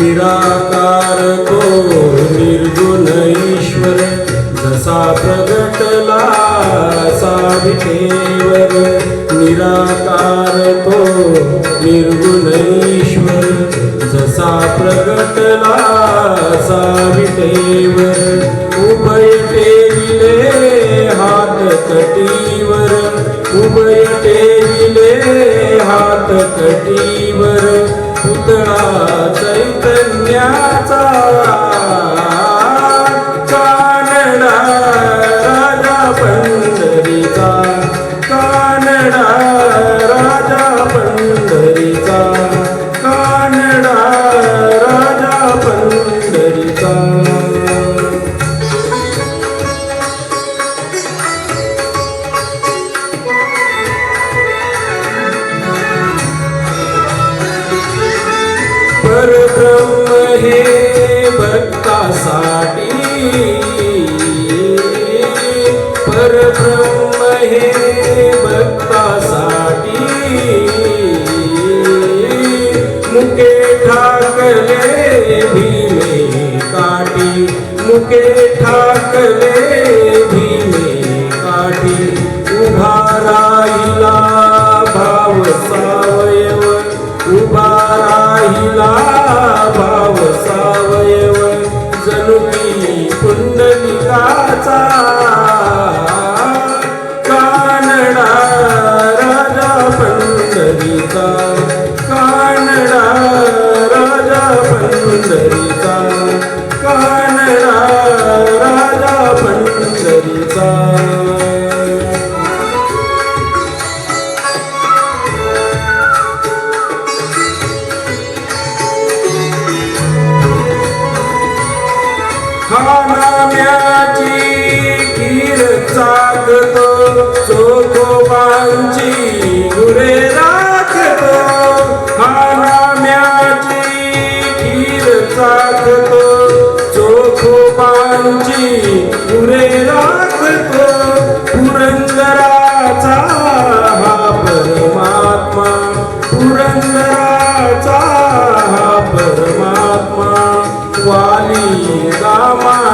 निराकार तो निर्गुण ईश्वर जसा प्रगटला असा निराकार तो निर्गुण ईश्वर जसा प्रगटला असा विठेवर उभय हात कटीवर. उभय ठेविले हात कटीवर पुतळा परब्रह्म हे भक्तासाठी. परब्रह्म हे भक्तासाठी. मुके ठाकले भीमे काटी मुके ठाकले राहिला भाव सावयव. जनुकी पुंडलिकाचा कानडा राजा पंढरीचा. कानडा राजा पंढरीचा. कानडा राजा पंढरीचा.